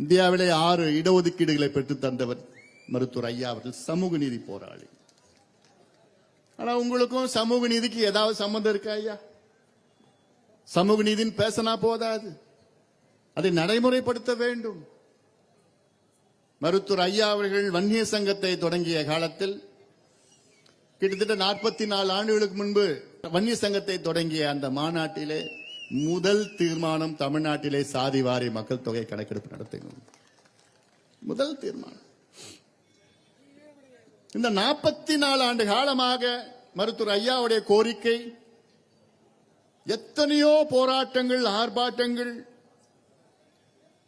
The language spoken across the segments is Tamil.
இந்தியாவிலே ஆறு இடஒதுக்கீடுகளை பெற்றுத் தந்தவர் மருத்துவர் ஐயா அவர்கள். சமூக நீதி போராளி. ஆனா உங்களுக்கும் சமூக நீதிக்கு ஏதாவது சம்பந்தம் இருக்கா ஐயா? சமூக நீதின்னு பேசினா போதாது. அதை நடைமுறைப்படுத்த வேண்டும். மருத்துவர் ஐயா அவர்கள் வன்னிய சங்கத்தை தொடங்கிய காலத்தில் கிட்டத்தட்ட நாற்பத்தி நாலு ஆண்டுகளுக்கு முன்பு வன்னிய சங்கத்தை தொடங்கிய அந்த மாநாட்டிலே முதல் தீர்மானம் தமிழ்நாட்டிலே சாதிவாரி மக்கள் தொகை கணக்கெடுப்பு நடத்துகிறோம் முதல் தீர்மானம். இந்த நாற்பத்தி நாலு ஆண்டு காலமாக மருத்துவர் ஐயாவுடைய கோரிக்கை எத்தனையோ போராட்டங்கள் ஆர்ப்பாட்டங்கள்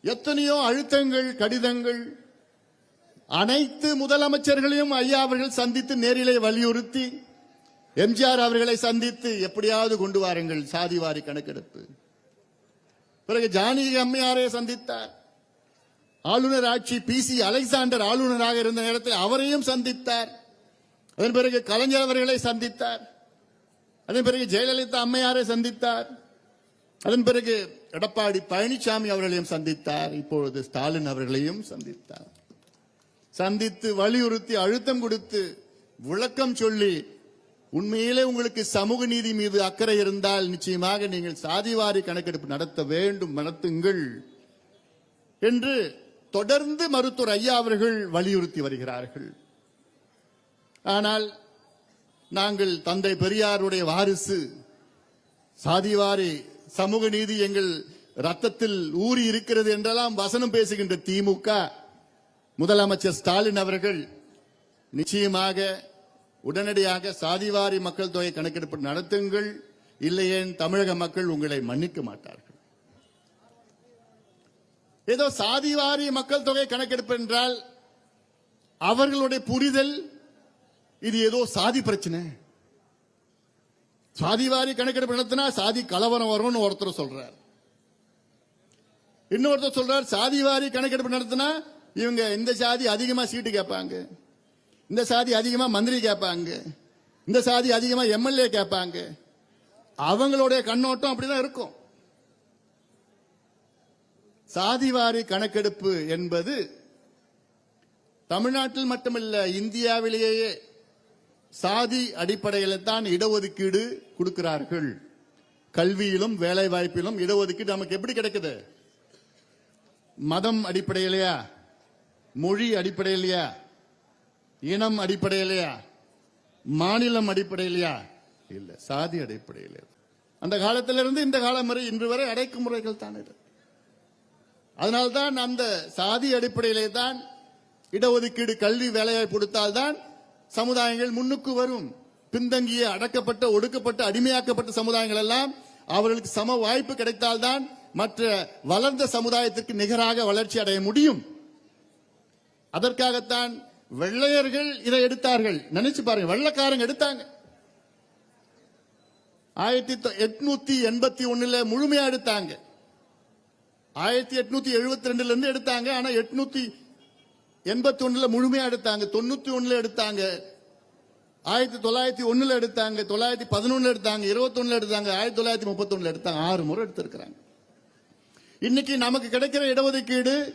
எத்தனையோ அழுத்தங்கள் கடிதங்கள் அனைத்து முதலமைச்சர்களையும் ஐயா அவர்கள் சந்தித்து நேரிலே வலியுறுத்தி எம்ஜிஆர் அவர்களை சந்தித்து எப்படியாவது கொண்டு வாருங்கள் சாதிவாரி கணக்கெடுப்பு. பிறகு ஜானகி அம்மையாரை சந்தித்தார். ஆளுநர் ஆட்சி பி சி அலெக்சாண்டர் ஆளுநராக இருந்த நேரத்தில் அவரையும் சந்தித்தார். அதன் பிறகு கலைஞர் அவர்களை சந்தித்தார். அதன் பிறகு ஜெயலலிதா அம்மையாரை சந்தித்தார். அதன் பிறகு எடப்பாடி பழனிசாமி அவர்களையும் சந்தித்தார். இப்பொழுது ஸ்டாலின் அவர்களையும் சந்தித்தார். சந்தித்து வலியுறுத்தி அழுத்தம் கொடுத்து விளக்கம் சொல்லி உண்மையிலே உங்களுக்கு சமூக நீதி மீது அக்கறை இருந்தால் நிச்சயமாக நீங்கள் சாதிவாரி கணக்கெடுப்பு நடத்த வேண்டும் நடத்துங்கள் என்று தொடர்ந்து மருத்துவர் ஐயா அவர்கள் வலியுறுத்தி வருகிறார்கள். ஆனால் நாங்கள் தந்தை பெரியாருடைய வாரிசு சாதிவாரி சமூக நீதி எங்கள் ரத்தத்தில் ஊறி இருக்கிறது என்றெல்லாம் வசனம் பேசுகின்ற திமுக முதலமைச்சர் ஸ்டாலின் அவர்கள் நிச்சயமாக உடனடியாக சாதிவாரி மக்கள் தொகை கணக்கெடுப்பு நடத்துங்கள். இல்லையேன் தமிழக மக்கள் உங்களை மன்னிக்க மாட்டார்கள். ஏதோ சாதிவாரி மக்கள் தொகை கணக்கெடுப்பு என்றால் அவர்களுடைய புரிதல் இது ஏதோ சாதி பிரச்சனை. சாதிவாரி கணக்கெடுப்பு நடத்தினா சாதி கலவரம் வரும்னு ஒருத்தர் சொல்றார். இன்னொருத்தர் சொல்றார் சாதிவாரி கணக்கெடுப்பு நடத்தினா இவங்க இந்த சாதி அதிகமா சீட்டு கேட்பாங்க? இந்த சாதி அதிகமா மந்திரி கேட்பாங்க. இந்த சாதி அதிகமா எம்எல்ஏ கேட்பாங்க. அவங்களுடைய கண்ணோட்டம் அப்படிதான் இருக்கும். சாதிவாரி கணக்கெடுப்பு என்பது தமிழ்நாட்டில் மட்டுமல்ல இந்தியாவிலேயே சாதி அடிப்படையில் தான் இடஒதுக்கீடு கொடுக்கிறார்கள். கல்வியிலும் வேலை வாய்ப்பிலும் இடஒதுக்கீடு நமக்கு எப்படி கிடைக்குது? மதம் அடிப்படையிலையா? மொழி அடிப்படையிலையா? இனம் அடிப்படையிலையா? மாநிலம் அடிப்படையிலையா? இல்ல சாதி அடிப்படையில். அந்த காலத்திலிருந்து இந்த காலம் வரை இன்று வரை அடைக்குமுறைகள் தான் இது. அதனால்தான் அந்த சாதி அடிப்படையிலே தான் இடஒதுக்கீடு கல்வி வேலையை கொடுத்தால்தான் சமுதாயங்கள் முன்னுக்கு வரும். பின்தங்கிய அடக்கப்பட்ட ஒடுக்கப்பட்ட அடிமையாக்கப்பட்ட சமுதாயங்கள் எல்லாம் அவர்களுக்கு சம வாய்ப்பு கிடைத்தால்தான் மற்ற வளர்ந்த சமுதாயத்திற்கு நிகராக வளர்ச்சி அடைய முடியும். அதற்காகத்தான் வெள்ளையர்கள் இதை எடுத்தார்கள். நினைச்சு பாருங்க வெள்ளக்காரங்க எடுத்தாங்க. ஆயிரத்தி தொ- எட்நூத்தி எண்பத்தி ஒண்ணுல முழுமையா எடுத்தாங்க. ஆயிரத்தி எட்நூத்தி எழுபத்தி ரெண்டுல இருந்து எடுத்தாங்க ஆனா எட்நூத்தி எண்பத்தி ஒண்ணுல முழுமையா எடுத்தாங்க. தொண்ணூத்தி ஒண்ணுல எடுத்தாங்க. ஆயிரத்தி தொள்ளாயிரத்தி ஒண்ணுல எடுத்தாங்க தொள்ளாயிரத்தி பதினொன்னுல எடுத்தாங்க இருபத்தி எடுத்தாங்க ஆயிரத்தி தொள்ளாயிரத்தி முப்பத்தி ஒண்ணுல எடுத்தாங்க. ஆறு முறை எடுத்திருக்கிறாங்க. இன்னைக்கு நமக்கு கிடைக்கிற இடஒதுக்கீடு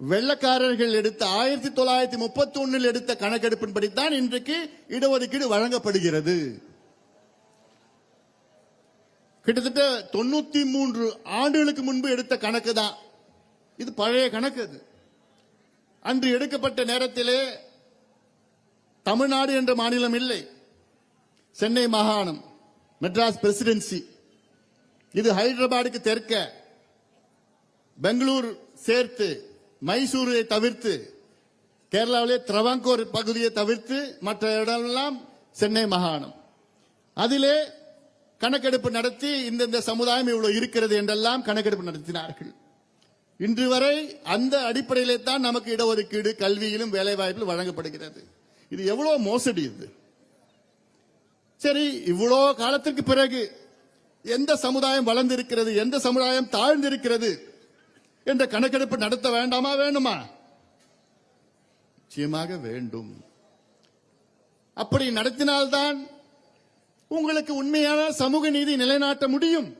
வெள்ளக்காரர்கள் எடுத்த ஆயிரத்தி தொள்ளாயிரத்தி முப்பத்தி ஒன்னில் எடுத்த கணக்கெடுப்பின்படித்தான் இன்றைக்கு இடஒதுக்கீடு வழங்கப்படுகிறது. கிட்டத்தட்ட தொண்ணூத்தி மூன்று ஆண்டுகளுக்கு முன்பு எடுத்த கணக்கு தான். இது பழைய கணக்கு அது. அன்று எடுக்கப்பட்ட நேரத்திலே தமிழ்நாடு என்ற மாநிலம் இல்லை. சென்னை மாகாணம் மெட்ராஸ் பிரசிடென்சி. இது ஹைதராபாத்துக்கு தெற்க. பெங்களூர் சேர்த்து மைசூரை தவிர்த்து கேரளாவிலே திரவாங்கூர் பகுதியை தவிர்த்து மற்ற இடமெல்லாம் சென்னை மாகாணம். அதிலே கணக்கெடுப்பு நடத்தி இந்தந்த சமுதாயம் இவ்வளவு இருக்கிறது என்றெல்லாம் கணக்கெடுப்பு நடத்தினார்கள். இன்று வரை அந்த அடிப்படையிலே தான் நமக்கு இடஒதுக்கீடு கல்வியிலும் வேலைவாய்ப்பிலும் வழங்கப்படுகிறது. இது எவ்வளவு மோசடி இது. சரி இவ்வளோ காலத்திற்கு பிறகு எந்த சமுதாயம் வளர்ந்திருக்கிறது எந்த சமுதாயம் தாழ்ந்திருக்கிறது என்ற கணக்கெடுப்பு நடத்த வேண்டாமா வேண்டுமா? நிச்சயமாக வேண்டும். அப்படி நடத்தினால்தான் உங்களுக்கு உண்மையான சமூக நீதி நிலைநாட்ட முடியும்.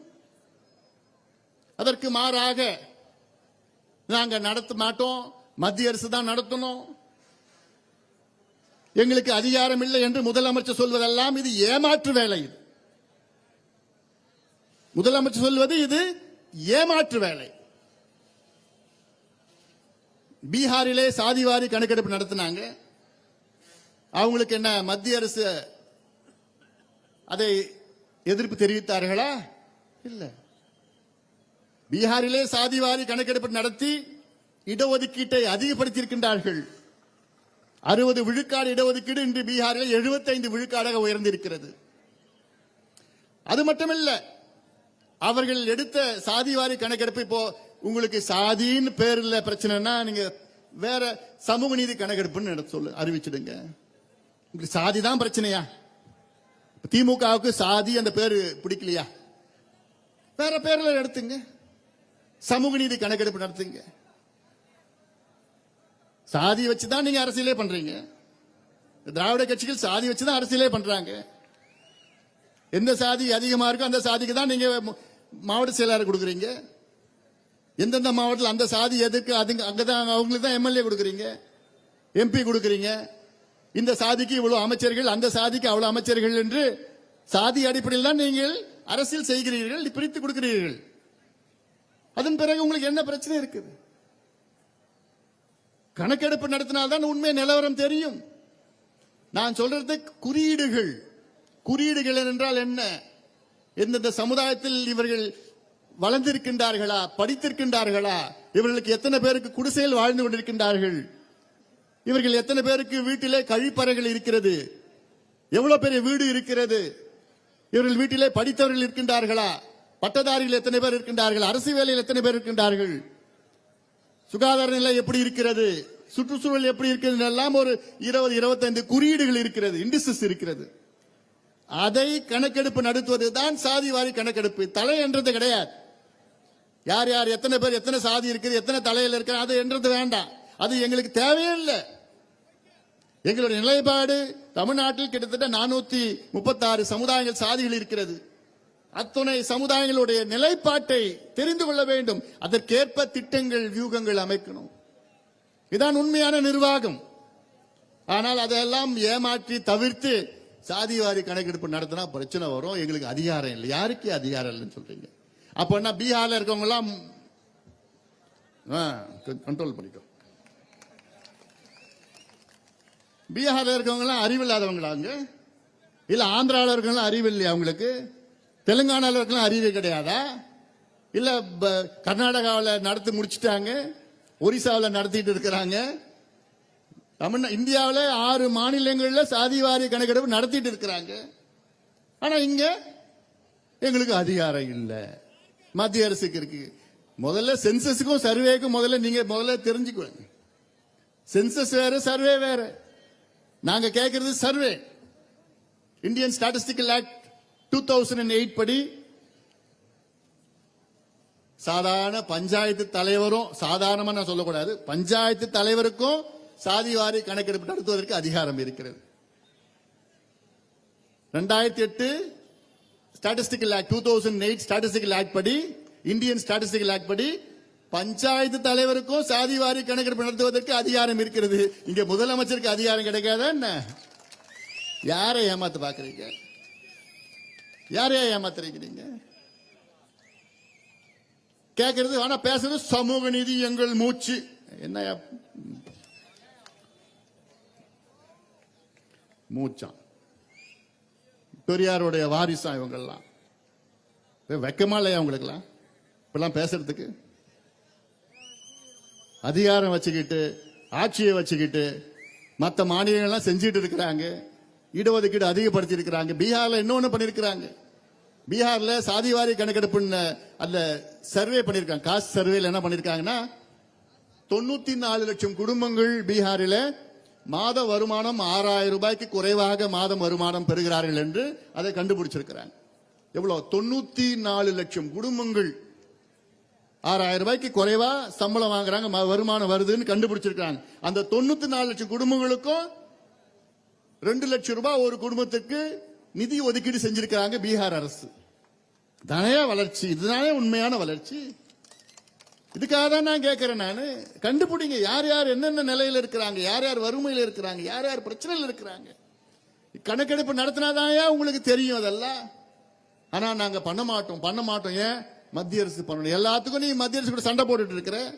அதற்கு மாறாக நாங்க நடத்த மாட்டோம் மத்திய அரசு தான் நடத்தணும். எங்களுக்கு அதிகாரம் இல்லை என்று முதலமைச்சர் சொல்வதெல்லாம் இது ஏமாற்று வேலை இது. முதலமைச்சர் சொல்வது இது ஏமாற்று வேலை. பீகாரிலே சாதிவாரி கணக்கெடுப்பு நடத்தினாங்க. அவங்களுக்கு என்ன மத்திய அரசு அதை எதிர்ப்பு தெரிவித்தார்களா? இல்ல. பீகாரிலே சாதிவாரி கணக்கெடுப்பு நடத்தி இடஒதுக்கீட்டை அதிகப்படுத்தியிருக்கின்றார்கள். அறுபது விழுக்காடு இடஒதுக்கீடு இன்று பீகாரில் 75 விழுக்காடாக உயர்ந்திருக்கிறது. அது மட்டுமல்ல அவர்கள் எடுத்த சாதிவாரி கணக்கெடுப்பு இப்போ உங்களுக்கு சாதின்னு பேர்ல பிரச்சனைனா நீங்க வேற சமூக நீதி கணக்கெடுப்புன்னு சொல்லு அறிவிச்சிடுங்க. உங்களுக்கு சாதி தான் பிரச்சனையா திமுகவுக்கு சாதி அந்த பேரு பிடிக்கலையா? வேற பேர்ல எடுத்துங்க சமூக நீதி கணக்கெடுப்பு நடத்துங்க. சாதி வச்சு தான் நீங்க அரசியலே பண்றீங்க. திராவிட கட்சிகள் சாதி வச்சு தான் அரசியலே பண்றாங்க. எந்த சாதி அதிகமா இருக்கோ அந்த சாதிக்கு தான் நீங்க மாவட்ட செயலாளர் கொடுக்குறீங்க. எந்தெந்த மாவட்டத்தில் அந்த சாதி எதுக்கு? அதுங்க தான் அவங்களுக்கு தான் எம்எல்ஏ கொடுக்குறீங்க. எம்பி கொடுக்குறீங்க. இந்த சாதிக்கு இவ்வளவு அமைச்சர்கள் அந்த சாதிக்கு அவ்வளவு அமைச்சர்கள் என்று சாதி அடிப்படையில் தான் நீங்கள் அரசியல் செய்கிறீர்கள் பிரித்து கொடுக்கிறீர்கள். அதன் பிறகு உங்களுக்கு என்ன பிரச்சனை இருக்குது? கணக்கெடுப்பு நடத்தினால்தான் உண்மை நிலவரம் தெரியும். நான் சொல்றது குறியீடுகள். குறியீடுகள் என்றால் என்ன? எந்தெந்த சமுதாயத்தில் இவர்கள் வளர்ந்திருக்கின்றார்களா? படித்திருக்கின்றார்களா? இவர்களுக்கு எத்தனை பேருக்கு குடிசையில் வாழ்ந்து கொண்டிருக்கின்றார்கள்? இவர்கள் எத்தனை பேருக்கு வீட்டிலே கழிப்பறைகள் இருக்கிறது? எவ்வளவு பெரிய வீடு இருக்கிறது? இவர்கள் வீட்டிலே படித்தவர்கள் இருக்கின்றார்களா? பட்டதாரிகள் எத்தனை பேர் இருக்கின்றார்கள்? அரசு வேலையில் எத்தனை பேர் இருக்கின்றார்கள்? சுகாதார நிலை எப்படி இருக்கிறது? சுற்றுச்சூழல் எப்படி இருக்கிறது? எல்லாம் ஒரு இருபது இருபத்தைந்து குறியீடுகள் இருக்கிறது இண்டிசஸ் இருக்கிறது. அதை கணக்கெடுப்பு நடத்துவது தான் சாதிவாரி கணக்கெடுப்பு. தலை என்றது கிடையாது. யார் யார் எத்தனை பேர் எத்தனை சாதி இருக்குது எத்தனை தலையில் இருக்கு அது என்றது வேண்டாம். அது எங்களுக்கு தேவையே இல்லை எங்களுடைய நிலைப்பாடு தமிழ்நாட்டில் கிட்டத்தட்ட நானூத்தி முப்பத்தாறு சமுதாயங்கள் சாதிகள் இருக்கிறது. அத்துணை சமுதாயங்களுடைய நிலைப்பாட்டை தெரிந்து கொள்ள வேண்டும். அதற்கேற்ப திட்டங்கள் வியூகங்கள் அமைக்கணும். இதான் உண்மையான நிர்வாகம். ஆனால் அதெல்லாம் ஏமாற்றி தவிர்த்து சாதிவாரி கணக்கெடுப்பு நடத்தினா பிரச்சனை வரும். எங்களுக்கு அதிகாரம் இல்லை. யாருக்கு அதிகாரம் இல்லைன்னு சொல்றீங்க? அப்போ என்ன பீகார்ல இருக்கவங்க எல்லாம் கண்ட்ரோல் பண்ணிக்கோ. பீகார்ல இருக்கவங்க எல்லாம் அறிவில்லாதவங்களா அங்க? இல்ல ஆந்திராவில் இருக்கவங்களாம் அறிவு இல்லையா அவங்களுக்கு? தெலுங்கானாவில் இருக்கலாம் அறிவு கிடையாதா? இல்ல கர்நாடகாவில் நடத்தி முடிச்சுட்டாங்க ஒரிசாவில் நடத்திட்டு இருக்கிறாங்க. தமிழ்நா இந்தியாவில் ஆறு மாநிலங்களில் சாதிவாரி கணக்கெடுப்பு நடத்திட்டு இருக்கிறாங்க. ஆனா இங்க எங்களுக்கு அதிகாரம் இல்லை. மத்திய அரசுக்கு இருக்கு. முதல்ல சென்சஸுக்கும் சர்வேக்கும் முதல்ல நீங்க முதல்ல தெரிஞ்சுக்குவாங்க சென்சஸ் வேற சர்வே வேற. நாங்க கேட்கறது survey Indian statistical act two thousand eight படி சாதாரண பஞ்சாயத்து தலைவரும் சாதாரணமா நான் சொல்லக்கூடாது பஞ்சாயத்து தலைவருக்கும் சாதிவாரி கணக்கெடுப்பு நடத்துவதற்கு அதிகாரம் இருக்கிறது. ரெண்டாயிரத்தி எட்டு statistical act two thousand eight statistical act படி இந்தியன் ஸ்டாட்டிஸ்டிக்கல் ஆக்ட் படி பஞ்சாயத்து தலைவருக்கும் சாதி வாரி கணக்கெடுப்பு நடத்துவதற்கு அதிகாரம் இருக்கிறது. இங்க முதலமைச்சருக்கு அதிகாரம் கிடைக்காதா என்ன? யாரை ஏமாத்த பாக்குறீங்க யாரையா ஏமாத்துறீங்க? நீங்க கேட்கறது ஆனா பேசுறது சமூக நீதி எங்கள் மூச்சு. என்ன மூச்சான் பெரியாருடைய வாரிசா இவங்கெல்லாம். வெக்கமா இல்லையா அவங்களுக்குலாம் இப்பெல்லாம் பேசுறதுக்கு? அதிகாரம் வச்சுக்கிட்டு ஆட்சியை வச்சுக்கிட்டு மற்ற மாநிலங்கள்லாம் செஞ்சுட்டு இருக்கிறாங்க. இடஒதுக்கீடு அதிகப்படுத்தி இருக்கிறாங்க பீகார்ல இன்னொன்னு பண்ணிருக்கிறாங்க பீகார்ல சாதிவாரி கணக்கெடுப்புன்னு அந்த சர்வே பண்ணிருக்காங்க காஸ்ட் சர்வேல என்ன பண்ணிருக்காங்கன்னா தொண்ணூத்தி நாலு லட்சம் குடும்பங்கள் பீகாரில மாத வருமானம் ஆறாயிரம் ரூபாய்க்கு குறைவாக மாதம் வருமானம் பெறுகிறார்கள் என்று அதை கண்டுபிடிச்சிருக்கிறாங்க. எவ்வளவு தொண்ணூத்தி நாலு லட்சம் குடும்பங்கள் ஆறாயிரம் ரூபாய்க்கு குறைவா சம்பளம் வாங்குறாங்க ம- வருமானம் வருதுன்னு கண்டுபிடிச்சிருக்காங்க அந்த தொண்ணூத்தி நாலு லட்சம் குடும்பங்களுக்கும் ரெண்டு லட்சம் ரூபாய் ஒரு குடும்பத்துக்கு நிதி ஒதுக்கீடு செஞ்சிருக்கிறாங்க பீகார் அரசு. தானே வளர்ச்சி இதுதானே உண்மையான வளர்ச்சி? இதுக்காக தான் நான் கேட்குறேன் நான். கண்டுபிடிங்க யார் யார் என்னென்ன நிலையில இருக்கிறாங்க யார் யார் வறுமையில் இருக்கிறாங்க யார் யார் பிரச்சனையில் இருக்கிறாங்க. கணக்கெடுப்பு நடத்தினாதான் உங்களுக்கு தெரியும் அதெல்லாம். ஆனா நாங்க பண்ண மாட்டோம் பண்ண மாட்டோம். ஏன்? மத்திய அரசு பண்ணணும். எல்லாத்துக்கும் நீ மத்திய அரசு கூட சண்டை போட்டுட்டு இருக்கிற?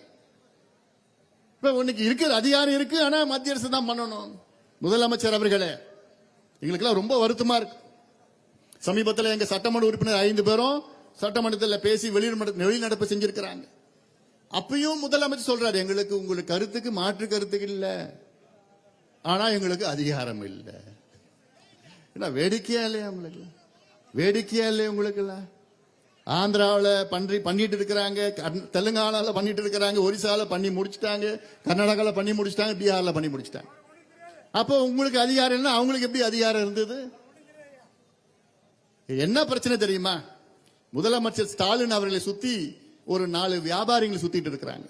இப்ப உனக்கு இருக்குது அதிகாரம் இருக்கு ஆனா மத்திய அரசு தான் பண்ணணும். முதலமைச்சர் அவர்களே எங்களுக்கெல்லாம் ரொம்ப வருத்தமா இருக்கு. சமீபத்தில் எங்க சட்டமன்ற உறுப்பினர் ஐந்து பேரும் சட்டமன்றத்தில் பேசி வெளிநடப்பு வெளிநடப்பு செஞ்சிருக்கிறாங்க. அப்பயும் முதலமைச்சர் சொல்றாரு எங்களுக்கு உங்களுக்கு கருத்துக்கு மாற்று கருத்துக்கு இல்லை. ஆனா எங்களுக்கு அதிகாரம் இல்லை. என்ன வேடிக்கையா இல்லையா உங்களுக்கு வேடிக்கையா இல்லையா உங்களுக்கு ஆந்திராவில் பண்ணி பண்ணிட்டு இருக்கிறாங்க தெலுங்கானாவில் பண்ணிட்டு இருக்கிறாங்க ஒரிசாவில் பண்ணி முடிச்சிட்டாங்க கர்நாடகாவில் பண்ணி முடிச்சிட்டாங்க பீகாரில் பண்ணி முடிச்சிட்டாங்க. அப்போ உங்களுக்கு அதிகாரம் என்ன அவங்களுக்கு எப்படி அதிகாரம் இருந்தது? என்ன பிரச்சனை தெரியுமா? முதலமைச்சர் ஸ்டாலின் அவர்களை சுத்தி ஒரு நாலு வியாபாரிகள் சுத்திட்டு இருக்கிறாங்க.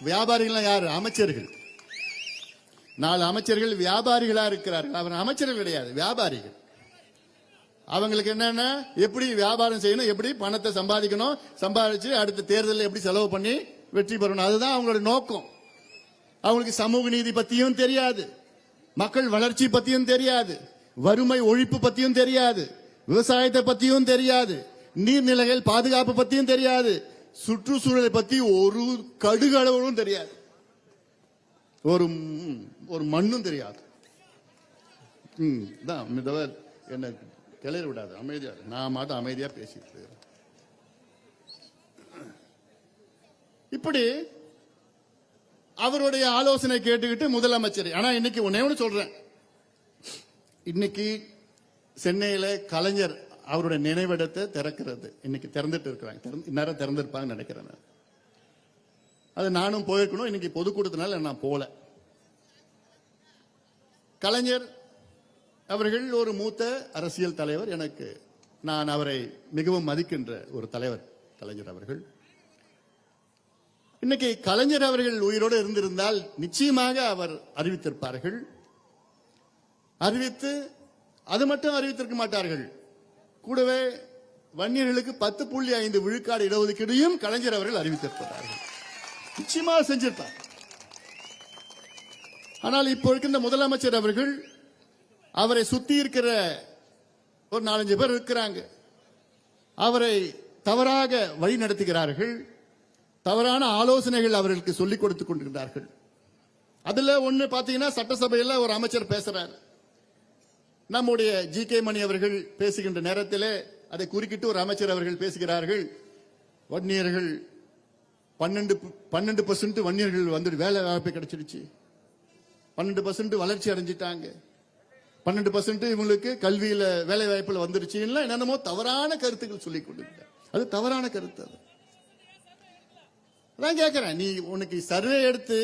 வியாபாரிகள் யாரு? அமைச்சர்கள். நாலு அமைச்சர்கள் வியாபாரிகளா இருக்கிறார்கள். அவர் அமைச்சர்கள் கிடையாது வியாபாரிகள். அவங்களுக்கு என்னன்னா எப்படி வியாபாரம் செய்யணும் எப்படி பணத்தை சம்பாதிக்கணும் சம்பாதிச்சு அடுத்த தேர்தலில் எப்படி செலவு பண்ணி வெற்றி பெறணும் அதுதான் அவங்களோட நோக்கம். அவங்களுக்கு சமூக நீதி பத்தியும் தெரியாது. மக்கள் வளர்ச்சி பத்தியும் தெரியாது. வறுமை ஒழிப்பு பத்தியும் தெரியாது. விவசாயத்தை பத்தியும் தெரியாது. நீர்நிலைகள் பாதுகாப்பு பத்தியும் தெரியாது. சுற்றுச்சூழலை பத்தி ஒரு கடுகளவும் தெரியாது. ஒரு ஒரு மண்ணும் தெரியாது. தான் மிதவர் என்ன கிளறி விடாது அமைதியா நான் மட்டும் அமைதியா பேசிட்டு இருக்கிறேன். இப்படி அவருடைய ஆலோசனை கேட்டுக்கிட்டு முதலமைச்சர் ஆனா இன்னைக்கு ஒன்னே ஒன்று சொல்றேன். இன்னைக்கு சென்னையில கலைஞர் அவருடைய நினைவிடத்தை திறக்கிறது. இன்னைக்கு திறந்துட்டு இருக்கிறாங்க. திறந்து- இந்நேரம் திறந்திருப்பாங்கன்னு நினைக்கிறேன் அது நானும் போயிருக்கணும். இன்னைக்கு பொதுக்கூட்டத்தினால நான் போல. கலைஞர் அவர்கள் ஒரு மூத்த அரசியல் தலைவர். எனக்கு நான் அவரை மிகவும் மதிக்கின்ற ஒரு தலைவர் கலைஞர் அவர்கள். இன்னைக்கு கலைஞர் அவர்கள் உயிரோடு இருந்திருந்தால் நிச்சயமாக அவர் அறிவித்திருப்பார்கள். அறிவித்து அது மட்டும் அறிவித்திருக்க மாட்டார்கள். கூடவே வன்னியர்களுக்கு பத்து புள்ளி ஐந்து விழுக்காடு இடஒதுக்கீடையும் கலைஞர் அவர்கள் அறிவித்திருப்பார்கள் நிச்சயமாக செஞ்சிருப்பார். ஆனால் இப்போ இருக்கின்ற முதலமைச்சர் அவர்கள் அவரை சுத்தி இருக்கிற ஒரு நாலஞ்சு பேர் இருக்கிறாங்க. அவரை தவறாக வழி நடத்துகிறார்கள். தவறான ஆலோசனைகள் அவர்களுக்கு சொல்லிக் கொடுத்துக் கொண்டிருக்கிறார்கள் அதுல ஒண்ணு பாத்தீங்கன்னா சட்டசபையில ஒரு அமைச்சர் பேசுறாரு. நம்முடைய ஜி கே மணி அவர்கள் பேசுகின்ற நேரத்திலே அதை குறுக்கிட்டு ஒரு அமைச்சர் அவர்கள் பேசுகிறார்கள். வன்னியர்கள் பன்னெண்டு பன்னெண்டு பர்சன்ட் வன்னியர்கள் வந்து வேலை வாய்ப்பு கிடைச்சிருச்சு. பன்னெண்டு பர்சன்ட் வளர்ச்சி அடைஞ்சிட்டாங்க. பன்னெண்டு பர்சன்ட் இவங்களுக்கு கல்வியில வேலை வாய்ப்புல வந்துருச்சு என்னென்னமோ தவறான கருத்துக்கள் சொல்லிக் கொண்டிருக்கிறார். அது தவறான கருத்து அது. நான் கேட்கிறேன் நீ உனக்கு சர்வே எடுத்து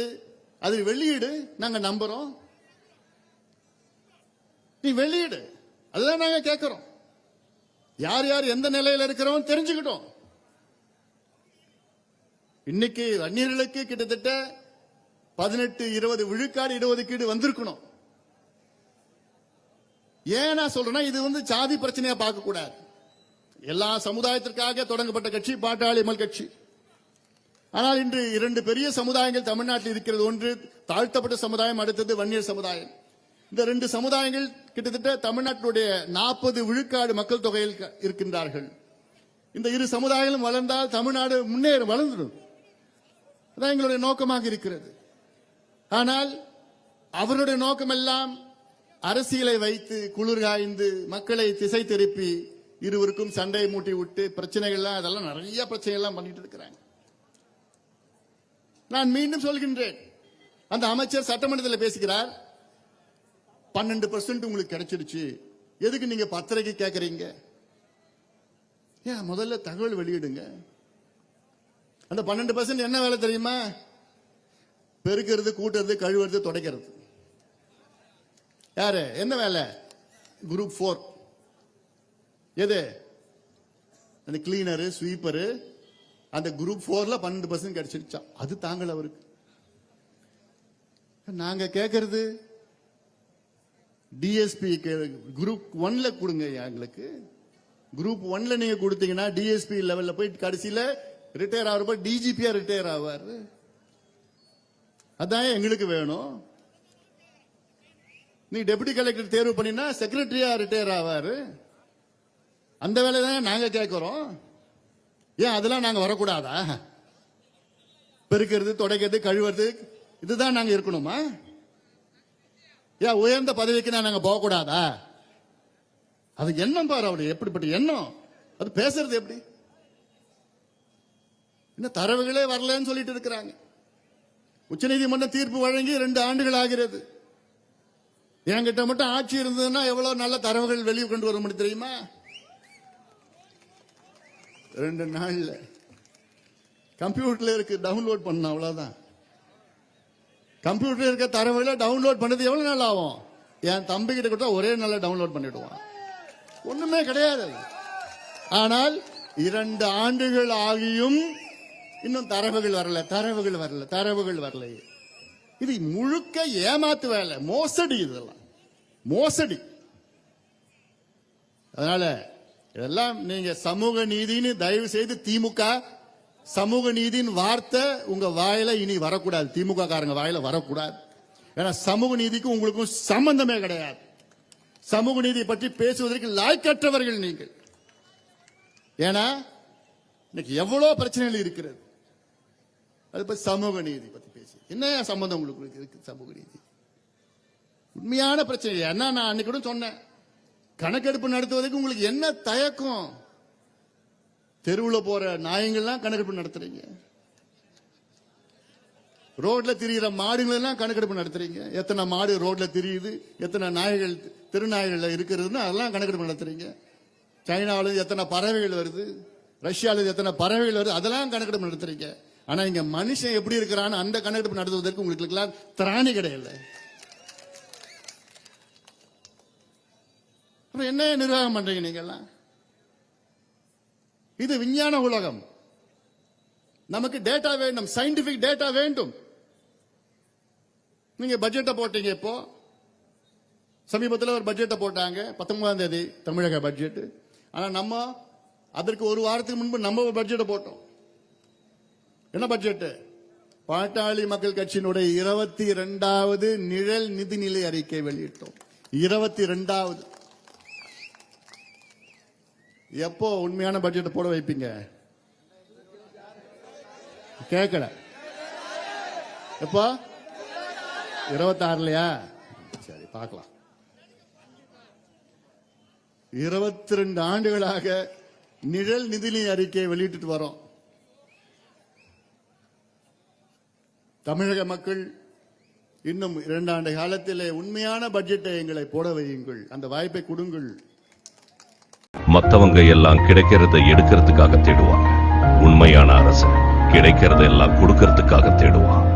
அது வெளியீடு நாங்க நம்புறோம். நீ வெளியிடு. அதுதான் நாங்க கேட்கிறோம் யார் யார் எந்த நிலையில இருக்கிறோம் தெரிஞ்சுக்கிட்டோம். இன்னைக்கு வன்னியர்களுக்கு கிட்டத்தட்ட பதினெட்டு இருபது விழுக்காடு இடஒதுக்கீடு வந்திருக்கணும். ஏன் நான் சொல்றேன்னா இது வந்து சாதி பிரச்சனையா பார்க்க கூடாது. எல்லா சமுதாயத்திற்காக தொடங்கப்பட்ட கட்சி பாட்டாளி அமல் கட்சி. ஆனால் இன்று இரண்டு பெரிய சமுதாயங்கள் தமிழ்நாட்டில் இருக்கிறது. ஒன்று தாழ்த்தப்பட்ட சமுதாயம் அடுத்தது வன்னியர் சமுதாயம். இந்த ரெண்டு சமுதாயங்கள் கிட்டத்தட்ட தமிழ்நாட்டினுடைய நாற்பது விழுக்காடு மக்கள் தொகையில் க- இருக்கின்றார்கள். இந்த இரு சமுதாயங்களும் வளர்ந்தால் தமிழ்நாடு முன்னேற வளர்ந்துடும் அதான் எங்களுடைய நோக்கமாக இருக்கிறது. ஆனால் அவருடைய நோக்கமெல்லாம் அரசியலை வைத்து குளிர் காய்ந்து மக்களை திசை திருப்பி இருவருக்கும் சண்டையை மூட்டி விட்டு பிரச்சனைகள்லாம் அதெல்லாம் நிறைய பிரச்சனைகள்லாம் பண்ணிட்டு இருக்கிறாங்க. நான் மீண்டும் சொல்கின்றேன். அந்த அமைச்சர் சட்டமன்றத்தில் பேசுகிறார். பன்னெண்டு பர்சன்ட் உங்களுக்கு கிடைச்சிருச்சு. எதுக்கு நீங்க பத்திரிக்கை கேட்கறீங்க ஏன் முதல்ல தகவல் வெளியிடுங்க. அந்த பன்னெண்டு பர்சன்ட் என்ன வேலை தெரியுமா? பெருக்கிறது கூட்டுறது கழுவுறது துடைக்கிறது. யாரு? என்ன வேலை? குரூப் ஃபோர் எது? அந்த கிளீனரு ஸ்வீப்பரு அந்த குரூப் ஃபோர்ல பன்னெண்டு பர்சன்ட் கிடைச்சிருச்சா? அது தாங்கள் அவருக்கு. நாங்க கேட்கறது டிஎஸ்பி குரூப் ஒன்ல கொடுங்க எங்களுக்கு. குரூப் ஒன்ல நீங்க கொடுத்தீங்கன்னா டிஎஸ்பி லெவல்ல போய் கடைசியில ரிட்டையர் ஆகிறப்ப டிஜிபியா ரிட்டையர் ஆவார். அதான் எங்களுக்கு வேணும். நீ டெபுட்டி கலெக்டர் தேர்வு பண்ணினா செக்ரட்டரியா ரிட்டையர் ஆவார். அந்த வேலை தான் நாங்க கேட்கிறோம் ஏன் அதெல்லாம் நாங்க வரக்கூடாதா? பெருக்கிறது துடைக்கிறது கழுவுறது இதுதான் நாங்க இருக்கணுமா? ஏன் உயர்ந்த பதவிக்கு நான் நாங்கள் போகக்கூடாதா? அது எண்ணம் பாரு அவரு எப்படிப்பட்ட எண்ணம்? அது பேசுறது எப்படி? இன்னும் தரவுகளே வரலன்னு சொல்லிட்டு இருக்கிறாங்க. உச்சநீதிமன்றம் தீர்ப்பு வழங்கி ரெண்டு ஆண்டுகள் ஆகிறது. என்கிட்ட மட்டும் ஆட்சி இருந்ததுன்னா எவ்வளவு நல்ல தரவுகள் வெளியே கொண்டு வர முடியும் தெரியுமா? ரெண்டு நாள்ல. கம்ப்யூட்டர்ல இருக்கு டவுன்லோட் பண்ண அவ்வளவுதான். கம்ப்யூட்டர் இருக்க தரவுகளை டவுன்லோட் பண்ணது எவ்வளவு நாள் ஆகும்? என் தம்பி கிட்ட கொடுத்தா ஒரே நாளில் டவுன்லோட் பண்ணிடுவான். ஒண்ணுமே கிடையாது. ஆனால் இரண்டு ஆண்டுகள் ஆகியும் இன்னும் தரவுகள் வரல தரவுகள் வரல தரவுகள் வரல இது முழுக்க ஏமாத்து வேலை மோசடி இதெல்லாம். மோசடி. அதனால இதெல்லாம் நீங்க சமூக நீதினு தயவு செய்து திமுக சமூக நீதியின் வார்த்தை உங்க வாயில இனி வரக்கூடாது. திமுக காரங்க வாயில வரக்கூடாது. ஏன்னா சமூக நீதிக்கும் உங்களுக்கும் சம்பந்தமே கிடையாது. சமூக நீதி பற்றி பேசுவதற்கு லாய்க்கற்றவர்கள் நீங்கள். ஏன்னா இன்னைக்கு எவ்வளவு பிரச்சனைகள் இருக்கிறது. அது பத்தி சமூக நீதி பத்தி பேசி. என்ன சம்பந்தம் உங்களுக்கு இருக்கு சமூக நீதி? உண்மையான பிரச்சனை. என்ன நான் அன்னைக்கு கூட சொன்னேன். கணக்கெடுப்பு நடத்துவதற்கு உங்களுக்கு என்ன தயக்கம்? தெருவில் போற நாயங்கள்லாம் கணக்கெடுப்பு நடத்துறீங்க. ரோட்ல திரியிற மாடுகள் எல்லாம் கணக்கெடுப்பு நடத்துறீங்க. எத்தனை மாடு ரோட்ல திரியுது எத்தனை நாய்கள் திருநாய்கள் இருக்கிறதுன்னு அதெல்லாம் கணக்கெடுப்பு நடத்துறீங்க. சைனாவில் எத்தனை பறவைகள் வருது ரஷ்யாவில் எத்தனை பறவைகள் வருது அதெல்லாம் கணக்கெடுப்பு நடத்துறீங்க. ஆனா இங்க மனுஷன் எப்படி இருக்கிறான்னு அந்த கணக்கெடுப்பு நடத்துவதற்கு உங்களுக்கு எல்லாம் திராணி கிடையாது அப்புறம் என்ன நிர்வாகம் பண்றீங்க நீங்க எல்லாம் இது விஞ்ஞான உலகம். நமக்கு டேட்டா வேண்டும் சயின்டிபிக் டேட்டா வேண்டும். நீங்க பட்ஜெட்டை போட்டீங்க இப்போ. சமீபத்தில் ஒரு பட்ஜெட்டை போட்டாங்க. பத்தொன்பதாம் தேதி தமிழக பட்ஜெட் ஆனால் நம்ம அதற்கு ஒரு வாரத்துக்கு முன்பு நம்ம ஒரு பட்ஜெட்டை போட்டோம். என்ன பட்ஜெட் பாட்டாளி மக்கள் கட்சியினுடைய இருபத்தி இரண்டாவது நிழல் நிதிநிலை அறிக்கை வெளியிட்டோம். இருபத்தி இரண்டாவது. எப்போ உண்மையான பட்ஜெட் போட வைப்பீங்க? கேட்கல எப்போ? இருபத்தாறுலையா? சரி பார்க்கலாம். இருபத்தி ரெண்டு ஆண்டுகளாக நிழல் நிதிநிலை அறிக்கையை வெளியிட்டு வரோம். தமிழக மக்கள் இன்னும் இரண்டாண்டு காலத்திலே உண்மையான பட்ஜெட்டை எங்களை போட வையுங்கள். அந்த வாய்ப்பை கொடுங்கள். மத்தவங்க எல்லாம் கிடைக்கிறத எடுக்கிறதுக்காக தேடுவாங்க. உண்மையான அரசு கிடைக்கிறத எல்லாம் கொடுக்கறதுக்காக தேடுவான்.